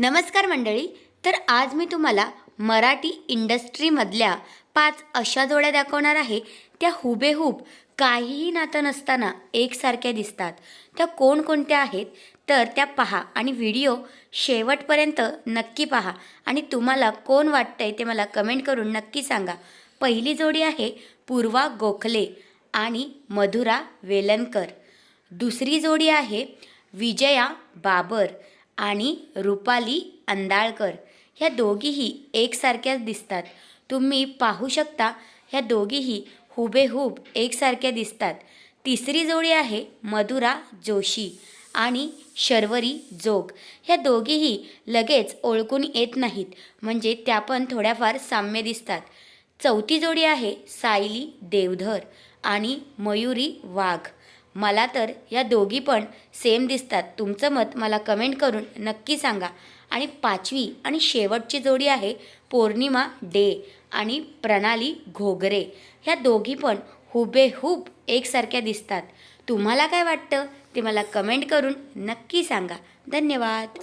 नमस्कार मंडळी तर आज मी तुम्हाला मराठी इंडस्ट्रीमधल्या पाच अशा जोड्या दाखवणार आहे. त्या हुबेहूब काहीही नातं नसताना एकसारख्या दिसतात. त्या कोणकोणत्या आहेत? तर त्या पहा आणि व्हिडिओ शेवटपर्यंत नक्की पहा. आणि तुम्हाला कोण वाटतंय ते मला कमेंट करून नक्की सांगा. पहिली जोडी आहे पूर्वा गोखले आणि मधुरा वेलणकर. दुसरी जोडी आहे विजया बाबर. आणि रुपाली अंदाळकर ह्या दोघीही एकसारख्याच दिसतात. तुम्ही पाहू शकता ह्या दोघीही हुबेहूब एकसारख्या दिसतात. तिसरी जोडी आहे मधुरा जोशी आणि शर्वरी जोग. ह्या दोघीही लगेच ओळखून येत नाहीत म्हणजे त्या पण थोड्याफार साम्य दिसतात. चौथी जोडी आहे सायली देवधर आणि मयुरी वाघ. मला तर या दोघी पण सेम दिसतात. तुमचं मत मला कमेंट करून नक्की सांगा. आणि पाचवी आणि शेवटची जोडी आहे पौर्णिमा डे आणि प्रणाली घोगरे. ह्या दोघी पण हुबेहूब एकसारख्या दिसतात. तुम्हाला काय वाटतं? ते मला कमेंट करून नक्की सांगा. धन्यवाद.